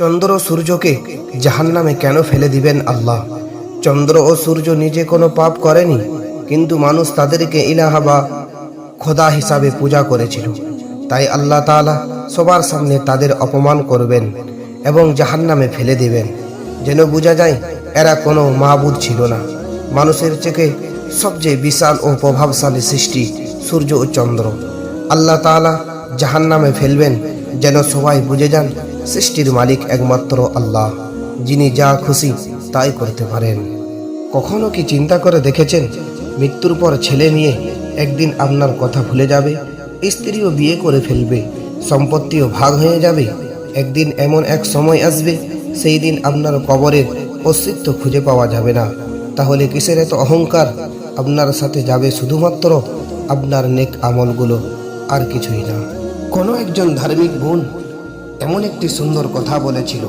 চন্দ্র ও সূর্যকে জাহান্নামে কেন ফেলে দিবেন আল্লাহ? চন্দ্র ও সূর্য নিজে কোনো পাপ করেনি, কিন্তু মানুষ তাদেরকে ইলাহা বা খোদা হিসাবে পূজা করেছিল। তাই আল্লাহ তাআলা সবার সামনে তাদের অপমান করবেন এবং জাহান্নামে ফেলে দিবেন। যেন বোঝা যায়, এরা কোনো মাহবুদ ছিল না। মানুষের চেয়ে সবচেয়ে বিশাল ও প্রভাবশালী সৃষ্টি সূর্য ও চন্দ্র। আল্লাহ তাআলা জাহান্নামে ফেলবেন যেন সবাই বুঝে যান সৃষ্টির মালিক একমাত্র আল্লাহ, যিনি যা খুশি তাই করতে পারেন। কখনো কি চিন্তা করে দেখেছেন, মৃত্যুর পর ছেলে নিয়ে একদিন আপনার কথা ভুলে যাবে, স্ত্রীও বিয়ে করে ফেলবে, সম্পত্তিও ভাগ হয়ে যাবে, একদিন এমন এক সময় আসবে, সেই দিন আপনার কবরের অস্তিত্ব খুঁজে পাওয়া যাবে না। তাহলে কিসের এত অহংকার? আপনার সাথে যাবে শুধুমাত্র আপনার নেক আমলগুলো, আর কিছুই না। কোনো একজন ধার্মিক বোন এমন একটি সুন্দর কথা বলেছিল।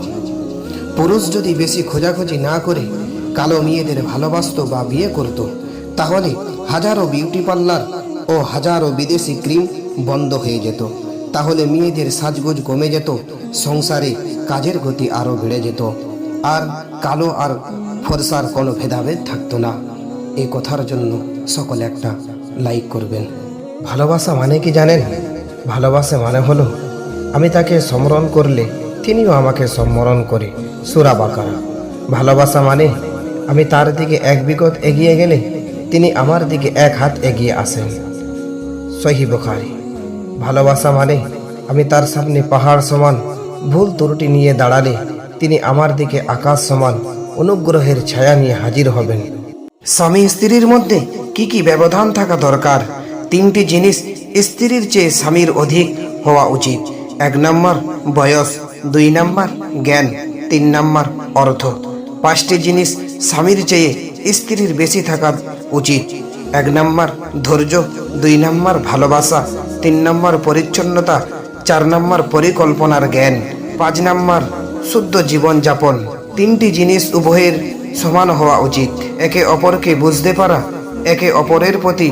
পুরুষ যদি বেশি খোঁজাখুঁজি না করে, কালো মেয়েদের ভালোবাসত বা বিয়ে করত, তাহলে হাজারো বিউটি পার্লার ও হাজারো বিদেশি ক্রিম বন্ধ হয়ে যেত। তাহলে মেয়েদের সাজগোজ কমে যেত, সংসারে কাজের গতি আরও বেড়ে যেত। আর কালো আর ফর্সার কোনো ভেদাভেদ থাকতো না। এই কথার জন্য সকলে একটা লাইক করবেন। ভালোবাসা মানে কি জানেন? ভালোবাসা মানে হলো আমি তাকে সম্মরণ করলে তিনিও আমাকে সম্মরণ করে। সুরা বাকারা। ভালোবাসা মানে আমি তার দিকে এক বিগত এগিয়ে গেলে তিনি আমার দিকে এক হাত এগিয়ে আসেন। সহি বুখারি। ভালোবাসা মানে আমি তার সামনে পাহাড় সমান, ভুল ত্রুটি নিয়ে দাঁড়ালে তিনি আমার দিকে আকাশ সমান, অনুগ্রহের ছায়া নিয়ে হাজির হবেন। স্বামী স্ত্রীর মধ্যে কি কি ব্যবধান থাকা দরকার? তিনটি জিনিস স্ত্রীর চেয়ে স্বামীর অধিক হওয়া উচিত। এক নম্বর বয়স, দুই নম্বর জ্ঞান, তিন নম্বর অর্থ। পাঁচটি জিনিস স্বামীর চেয়ে স্ত্রীর বেশি থাকা উচিত। এক নম্বর ধৈর্য, দুই নম্বর ভালোবাসা, তিন নম্বর পরিচ্ছন্নতা, চার নম্বর পরিকল্পনার জ্ঞান, পাঁচ নম্বর শুদ্ধ জীবনযাপন। তিনটি জিনিস উভয়ের সমান হওয়া উচিত। একে অপরকে বুঝতে পারা, একে অপরের প্রতি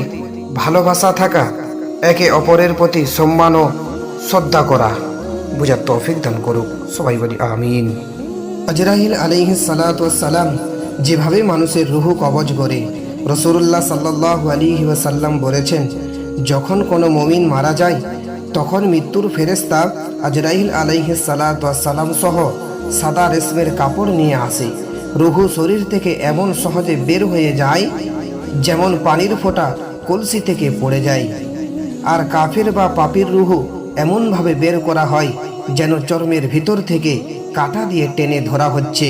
ভালোবাসা থাকা, একে অপরের প্রতি সম্মান ও শ্রদ্ধা করা। বুঝার তৌফিক দান করুক সবাই বলি আমিন। আজরাহিল আলাইহি সালাম যেভাবে মানুষের রুহু কবজ করে রসুল্লাহ সাল্লাহ আলিহি ওয়াসাল্লাম বলেছেন, যখন কোনো মমিন মারা যায়, তখন মৃত্যুর ফেরেস্তা আজরাইল আলাইহি সালাম সহ সাদা রেশমের কাপড় নিয়ে আসে। রুহু শরীর থেকে এমন সহজে বের হয়ে যায়, যেমন পানির ফোঁটা কলসি থেকে পড়ে যায়। আর কাফের বা পাপির রুহু এমনভাবে বের করা হয় যেন চর্মের ভিতর থেকে কাঁটা দিয়ে টেনে ধরা হচ্ছে।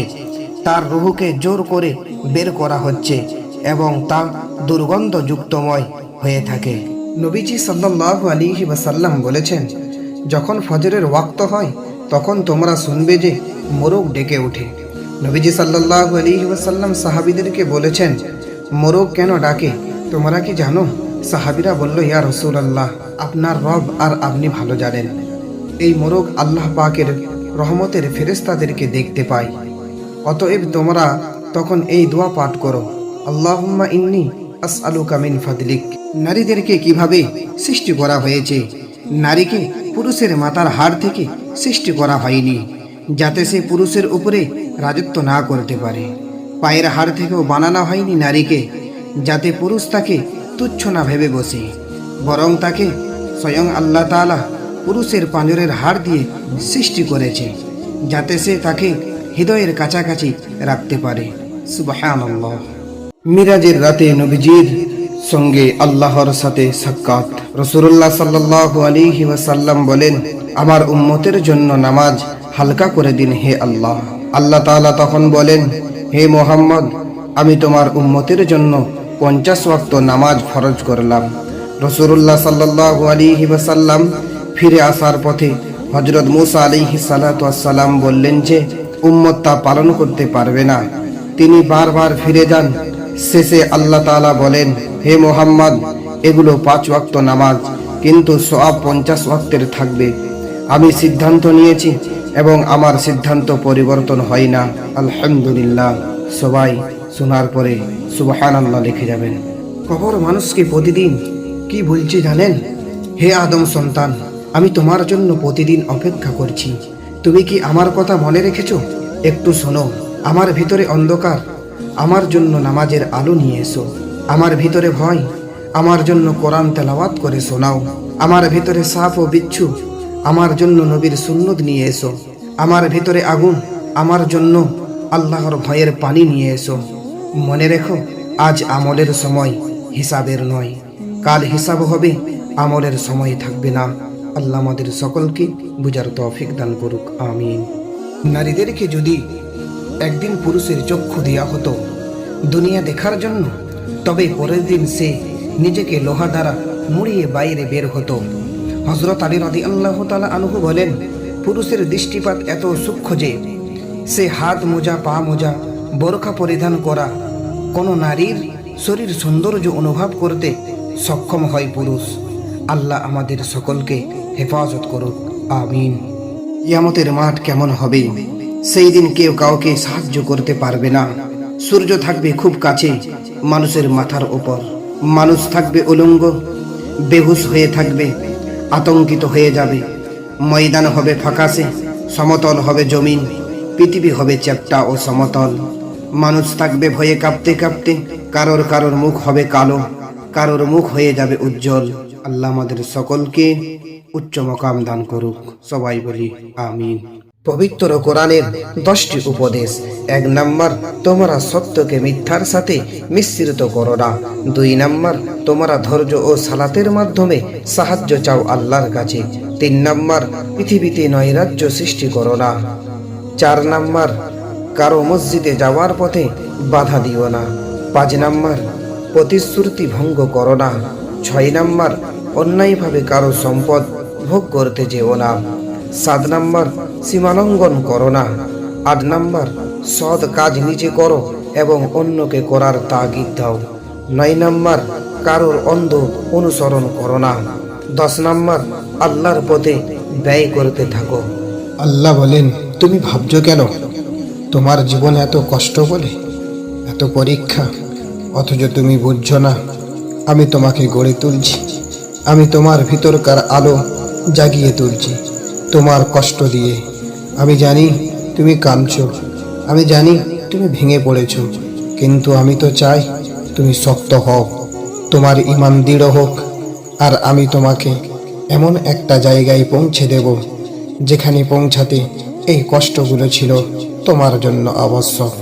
তার রুহুকে জোর করে বের করা হচ্ছে এবং তা দুর্গন্ধযুক্তময় হয়ে থাকে। নবীজি সাল্লাহ আলিহি ওয়াসাল্লাম বলেছেন, যখন ফজরের ওয়াক্ত হয়, তখন তোমরা শুনবে যে মোরগ ডেকে ওঠে। নবীজি সাল্লাহ আলিহি ওয়াসাল্লাম সাহাবিদেরকে বলেছেন, মোরগ কেন ডাকে? তোমরা কি জানো? সাহাবিরা বলল, ইয়া রসুল আল্লাহ আপনার রব আর আপনি ভালো জানেন। এই মোরগ আল্লাহ পাকের রহমতের ফেরেস্তাদেরকে দেখতে পায়। অতএব তোমরা তখন এই দোয়া পাঠ করো, আল্লাহুম্মা ইন্নি আস আলু কামিন ফাদলিক। নারীদেরকে কীভাবে সৃষ্টি করা হয়েছে? নারীকে পুরুষের মাতার হাড় থেকে সৃষ্টি করা হয়নি, যাতে সে পুরুষের উপরে রাজত্ব না করতে পারে। পায়ের হাড় থেকেও বানানো হয়নি নারীকে, যাতে পুরুষ তাকে তুচ্ছ না ভেবে বসে, বরং তাকে স্বয়ং আল্লাহ তাআলা পুরুষের পাঁজরের হাড় দিয়ে সৃষ্টি করেছে, যাতে সে তাকে হৃদয়ের কাছাকাছি রাখতে পারে। মিরাজের রাতে নবীজির সঙ্গে আল্লাহর সাথে সাক্ষাৎ। রসুল্লাহ সাল্লাহ আলিহি ওয়াসাল্লাম বলেন, আমার উম্মতের জন্য নামাজ হালকা করে দিন হে আল্লাহ। আল্লাহ তাআলা তখন বলেন, হে মোহাম্মদ, আমি তোমার উম্মতের জন্য পঞ্চাশ ওয়াক্ত নামাজ ফরজ করলাম। রসুল্লাহ সাল্লাহ আলিহি ওয়াসাল্লাম ফিরে আসার পথে হজরত মুসা আলিহি সালাতাম বললেন যে, উম্মত তা পালন করতে পারবে না। তিনি বারবার ফিরে যান। শেষে আল্লাহ তাআলা বলেন, হে মোহাম্মদ, এগুলো পাঁচ ওয়াক্ত নামাজ, কিন্তু সব পঞ্চাশ ওয়াক্তের থাকবে। আমি সিদ্ধান্ত নিয়েছি এবং আমার সিদ্ধান্ত পরিবর্তন হয় না। আলহামদুলিল্লাহ। সবাই শোনার পরে সুবহান আল্লাহ লিখে যাবেন। কবর মানুষকে প্রতিদিন কি বলছি জানেন? হে আদম সন্তান, আমি তোমার জন্য প্রতিদিন অপেক্ষা করছি। তুমি কি আমার কথা মনে রেখেছো? একটু শোনো, আমার ভিতরে অন্ধকার। আমার জন্য নামাজের আলো নিয়ে এসো। আমার ভিতরে ভয়, আমার জন্য কোরআন তেলাওয়াত করে শোনাও। আমার ভিতরে সাপ ও বিচ্ছু, আমার জন্য নবীর সুন্নত নিয়ে এসো। আমার ভিতরে আগুন, আমার জন্য আল্লাহর ভয়ের পানি নিয়ে এসো। মনে রেখো, আজ আমলের সময়, হিসাবের নয়। কাল হিসাব হবে, আমলের সময় থাকবে না। আল্লাহ আমাদের সকলকে বুঝার তৌফিক দান করুক, আমিন। নারীদেরকে যদি একদিন পুরুষের চক্ষু দেওয়া হতো দুনিয়া দেখার জন্য, তবে পরের দিন সে নিজেকে লোহা দ্বারা মুড়িয়ে বাইরে বের হতো। হজরত আলী রাদি আল্লাহ তালা আনহু বলেন, পুরুষের দৃষ্টিপাত এত সূক্ষ্ম যে, সে হাত মোজা, পা মোজা, বরখা পরিধান করা কোনো নারীর শরীর সৌন্দর্য অনুভব করতে সক্ষম হয় পুরুষ। আল্লাহ আমাদের সকলকে হেফাজত করুক। আমিন। ইয়ামতের মাঠ কেমন হবে? সেই দিন কেউ কাউকে সাহায্য করতে পারবে না। সূর্য থাকবে খুব কাছে, মানুষের মাথার ওপর মানুষ থাকবে উলঙ্গ, বেহুশ হয়ে থাকবে, আতঙ্কিত হয়ে যাবে। ময়দান হবে ফাঁকাশে, সমতল হবে জমিন, পৃথিবী হবে চ্যাপ্টা ও সমতল। মানুষ থাকবে ভয়ে কাঁপতে কাঁপতে, কারোর কারোর মুখ হবে কালো। কারোর মুখ হয়ে যাবে উজ্জ্বল। আল্লাহ আমাদের সকলকে উচ্চ মকাম দান করুক। সবাই বলি, আমিন। পবিত্র কোরআনের দশটি উপদেশ। এক নাম্বার, তোমরা সত্যকে মিথ্যার সাথে মিশ্রিত করো না। দুই নাম্বার, তোমরা ধৈর্য ও সালাতের মাধ্যমে সাহায্য চাও আল্লাহর কাছে। তিন নাম্বার, পৃথিবীতে নৈরাজ্য সৃষ্টি করো না। চার নাম্বার, কারও মসজিদে যাওয়ার পথে বাধা দিও না। পাঁচ নাম্বার প্রতিশ্রুতি ভঙ্গ করো না। ছয় নাম্বার, অন্যায়ভাবে কারও সম্পদ ভোগ করতে যেও না। সাত নাম্বার, সীমালঙ্ঘন করো না। আট নাম্বার, সৎ কাজ নিজে করো এবং অন্যকে করার তাগিদ দাও। নয় নাম্বার, কারোর অন্ধ অনুসরণ করো না। দশ নাম্বার, আল্লাহর পথে ব্যয় করতে থাকো। আল্লাহ বলেন, তুমি ভাবছ কেন? তোমার জীবন এত কষ্ট বলে? এত পরীক্ষা? অথচ তুমি বুঝছ না, আমি তোমাকে গড়ে তুলছি। আমি তোমার ভিতরকার আলো জাগিয়ে তুলছি, তোমার কষ্ট দিয়ে। আমি জানি তুমি কাঁদছো, আমি জানি তুমি ভেঙে পড়েছো, কিন্তু আমি তো চাই তুমি শক্ত হও, তোমার ইমান দৃঢ় হোক, আর আমি তোমাকে এমন একটা জায়গায় পৌঁছে দেব, যেখানে পৌঁছাতে এই কষ্টগুলো ছিল তোমার জন্য আবশ্যক।